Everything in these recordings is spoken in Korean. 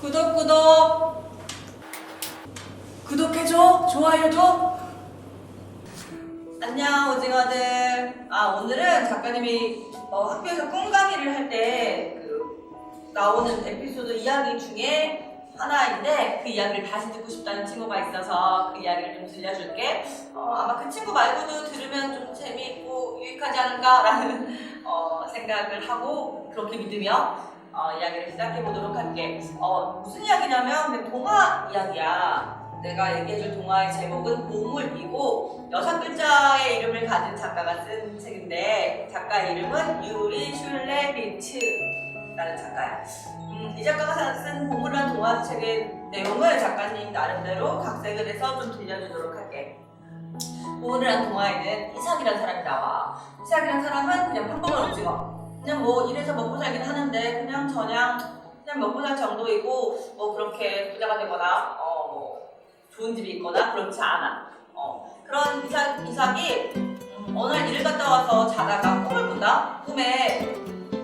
구독 구독. 구독해줘? 좋아요도? 안녕 오징어들. 아 오늘은 작가님이 어, 학교에서 꿈 강의를 할 때 그 나오는 에피소드 이야기 중에 하나인데 그 이야기를 다시 듣고 싶다는 친구가 있어서 그 이야기를 좀 들려줄게. 어, 아마 그 친구 말고도 들으면 좀 재미있고 유익하지 않을까라는 어, 생각을 하고 그렇게 믿으며 어, 이야기를 시작해 보도록 할게. 어, 무슨 이야기냐면 그 동화 이야기야. 내가 얘기해줄 동화의 제목은 보물이고 여섯 글자의 이름을 가진 작가가 쓴 책인데 작가 이름은 유리 슐레비츠라는 작가야. 음, 이 작가가 쓴 보물이라는 동화 책의 내용을 작가님 나름대로 각색을 해서 좀 들려주도록 할게. 보물이라는 동화에는 이삭이라는 사람이 나와. 이삭이라는 사람은 그냥 평범한 오징어. 그냥 뭐 일해서 먹고 살긴 하는데 그냥 저냥 그냥 먹고 살 정도이고 뭐 그렇게 부자가 되거나 어 뭐 좋은 집이 있거나 그렇지 않아. 어 그런 이삭 이삭이 음, 어느 날 일을 갔다 와서 자다가 꿈을 꾼다. 꿈에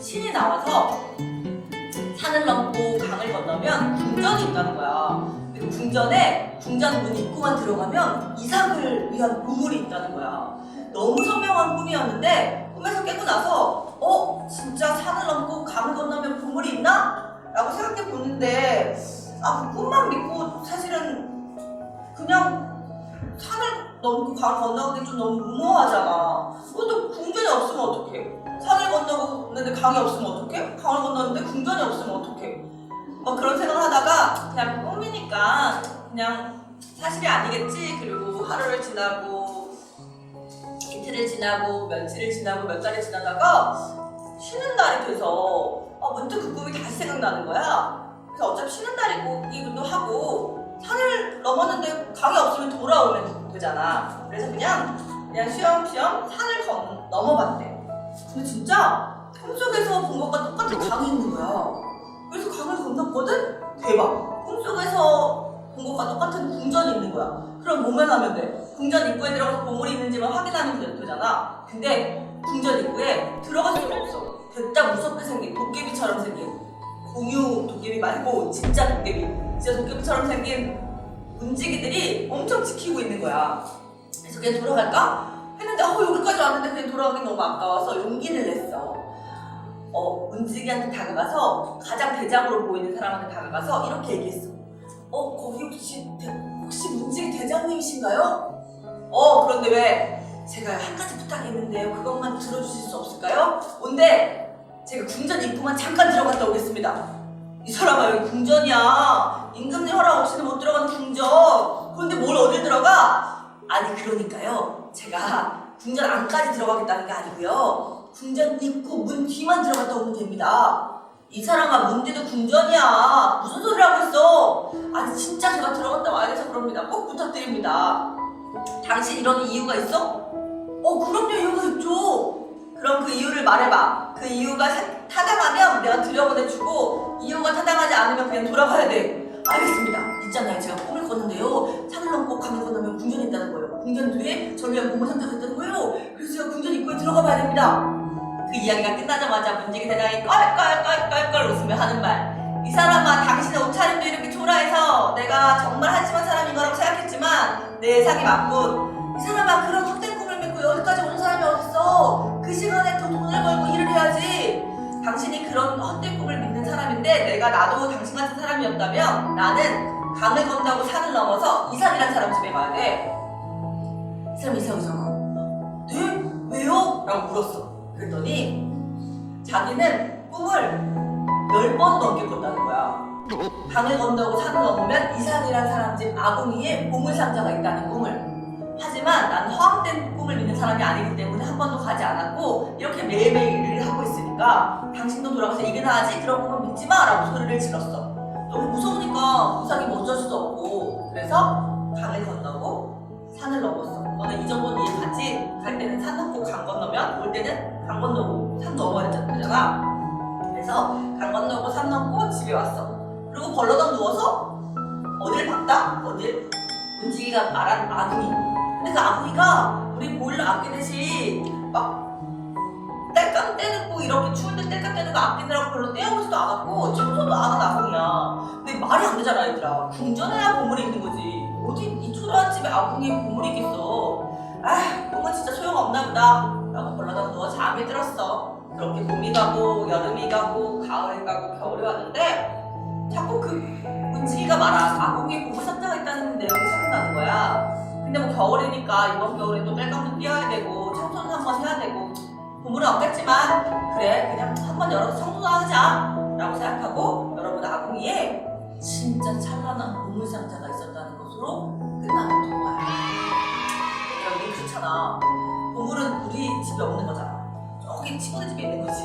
신이 나와서 산을 넘고 강을 건너면 궁전이 있다는 거야. 근데 그 궁전에 궁전 문 입구만 들어가면 이삭을 위한 보물이 있다는 거야. 너무 선명한 꿈이었는데 꿈에서 깨고 나서 어 진짜 산을 넘고 강을 건너면 보물이 있나? 라고 생각해 보는데 아 그 꿈만 믿고 사실은 그냥 산을 넘고 강을 건너기 좀 너무 무모하잖아 그것도 궁전이 없으면 어떡해 산을 건너는데 강이 없으면 어떡해? 강을 건너는데 궁전이 없으면 어떡해 막 그런 생각을 하다가 그냥 꿈이니까 그냥 사실이 아니겠지 그리고 하루를 지나고 이틀을 지나고 며칠을 지나고 몇 달이 지나다가 쉬는 날이 돼서 아, 문득 그 꿈이 다시 생각나는 거야. 그래서 어차피 쉬는 날이기도 하고 산을 넘었는데 강이 없으면 돌아오면 되잖아. 그래서 그냥 그냥 쉬엄쉬엄 산을 건, 넘어봤대. 근데 진짜 꿈속에서 본 것과 똑같은 강이 있는 거야. 그래서 강을 건넜거든? 대박. 꿈속에서 본 것과 똑같은 궁전이 있는 거야. 그럼 뭐만 하면 돼? 궁전 입구에 들어가서 보물이 있는지만 확인하면 되- 되잖아. 근데 궁전 입구에 들어갈 수가 없어. 됐다 무섭게 생긴 도깨비처럼 생긴 공유 도깨비 말고 진짜 도깨비. 진짜 도깨비처럼 생긴 문지기들이 엄청 지키고 있는 거야. 그래서 그냥 돌아갈까? 했는데 어 여기까지 왔는데 그냥 돌아가기 너무 아까워서 용기를 냈어. 어 문지기한테 다가가서 가장 대장으로 보이는 사람한테 다가가서 이렇게 얘기했어. 어 거기 혹시 대, 혹시 문지기 대장님이신가요? 어 그런데 왜 제가 한 가지 부탁이 있는데요. 그것만 들어주실 수 없을까요? 뭔데? 제가 궁전 입구만 잠깐 들어갔다 오겠습니다. 이 사람아 여기 궁전이야. 임금님 허락 없이는 못 들어가는 궁전. 그런데 뭘 어딜 들어가? 아니 그러니까요. 제가 궁전 안까지 들어가겠다는 게 아니고요. 궁전 입구 문 뒤만 들어갔다 오면 됩니다. 이 사람아 문 뒤도 궁전이야. 무슨 소리를 하고 있어? 아니 진짜 제가 들어갔다 와야돼서 그럽니다. 꼭 부탁드립니다. 당신 이런 이유가 있어? 어 그럼요 이유가 있죠. 그럼 그 이유를 말해봐. 그 이유가 사- 타당하면 내가 들여보내주고 이유가 타당하지 않으면 그냥 돌아가야 돼. 알겠습니다. 있잖아요. 제가 꿈을 꿨는데요. 산을 넘고 강을 건너면 궁전이 있다는 거예요. 궁전 뒤에 저를 위한 상자가 있다는 거예요. 그래서 제가 궁전 입구에 들어가 봐야 됩니다. 그 이야기가 끝나자마자 문지기 대장이 껄껄껄껄껄 웃으며 하는 말. 이 사람아 당신의 옷차림도 이렇게 초라해서 내가 정말 한심한 사람인 거라고 생각했지만 내 예상이 맞군 이 사람아 그런 어딨어 그 시간에 더 돈을 벌고 일을 해야지 당신이 그런 헛된 꿈을 믿는 사람인데 내가 나도 당신 같은 사람이었다면 나는 강을 건너고 산을 넘어서 이삭이라는 사람 집에 가야 돼 이 사람 이삭이잖아 네? 왜요? 라고 물었어 그랬더니 자기는 꿈을 열 번 넘게 꿨다는 거야. 강을 건너고 산을 넘으면 이산이라는 사람 집 아궁이에 보물상자가 있다는 꿈을. 하지만 난 허황된 꿈을 믿는 사람이 아니기 때문에 한 번도 가지 않았고 이렇게 매일매일 일을 하고 있으니까 당신도 돌아가서 일이나 하지 그런 꿈은 믿지 마 라고 소리를 질렀어. 너무 무서우니까 이삭이 뭐 어쩔 수도 없고 그래서 강을 건너고 산을 넘었어. 너는 이 정도는 이해가지? 갈 때는 산 넘고 강 건너면 올 때는 강 건너고 산 넘어야 되잖아. 그래서 강 건너고 산 넘고 집에 왔어. 그리고 벌러덩 누워서 어딜 봤다? 어딜? 문지기가 말한 아궁이. 근데 그 아궁이가 우리 보일러 아끼듯이 막 뗄감 떼놓고 이렇게 추운데 뗄감 떼놓고 아끼느라고 별로 떼어보지도 않았고 청소도 안 한 아궁이야. 근데 말이 안 되잖아 얘들아. 궁전에야 보물이 있는 거지. 어디 이 초라한 집에 아궁이에 보물이 있겠어? 아 꿈은 진짜 소용없나 보다. 라고 벌러다 누워 잠이 들었어. 그렇게 봄이 가고 여름이 가고 가을이 가고 겨울이 왔는데 자꾸 그 문지기가 말한 아궁이에 보물 상자가 있다는 내용이 생각나는 거야 근데 뭐 겨울이니까 이번 겨울에 또 뺄감도 띄어야 되고 청소는 한번 해야 되고 보물은 없겠지만 그래 그냥 한번 열어서 청소나 하자 라고 생각하고 여러분 아궁이에 진짜 찬란한 보물 상자가 있었다는 것으로 끝나는 동화야. 우리 그렇잖아. 보물은 우리 집에 없는 거잖아. 저기 친구네 집에 있는 거지.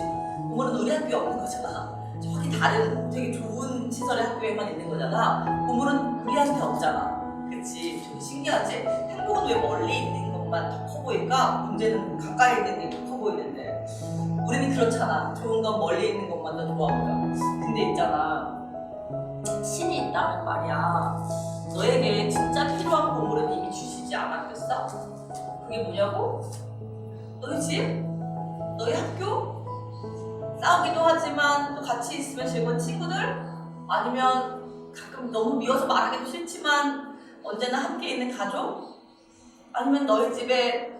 보물은 우리 학교에 없는 거잖아. 저기 다른 되게 좋은 시설의 학교에만 있는 거잖아. 보물은 우리한테 없잖아 신기하지 행복은 왜 멀리 있는 것만 더 커 보일까 문제는 가까이 있는 게 더 커 보이는데 우리는 그렇잖아 좋은 건 멀리 있는 것만 더 좋아 보여 근데 있잖아 신이 있다면 말이야 너에게 진짜 필요한 보물은 이미 주시지 않았겠어? 그게 뭐냐고? 너희 집? 너희 학교? 싸우기도 하지만 또 같이 있으면 즐거운 친구들? 아니면 가끔 너무 미워서 말하기도 싫지만 언제나 함께 있는 가족? 아니면 너희 집에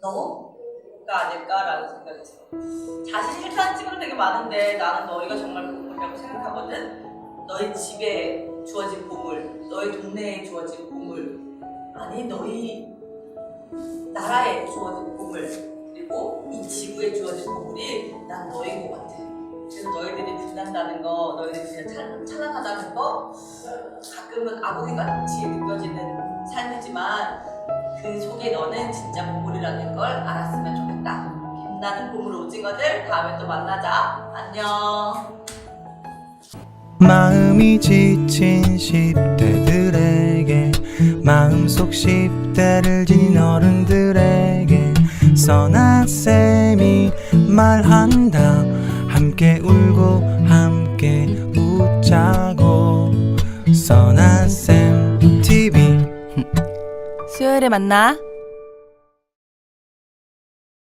너가 아닐까라는 생각이 들어. 자신 싫다는 친구들 되게 많은데 나는 너희가 정말 보물이라고 생각하거든. 너희 집에 주어진 보물, 너희 동네에 주어진 보물, 아니 너희 나라에 주어진 보물, 그리고 이 지구에 주어진 보물이 난 너인 것 같아. 그래서 너희들이 빛난다는 거, 너희들이 진짜 찬, 찬란하다는 거, 가끔은 아궁이 같이 느껴지는 삶이지만 그 속에 너는 진짜 보물이라는 걸 알았으면 좋겠다. 빛나는 보물 오징어들 다음에 또 만나자. 안녕. 마음이 지친 10대들에게 마음속 10대를 지닌 어른들에게 선한 쌤이 말한다 함께 울고 함께 웃자고 선한 쌤 TV 수요일에 만나.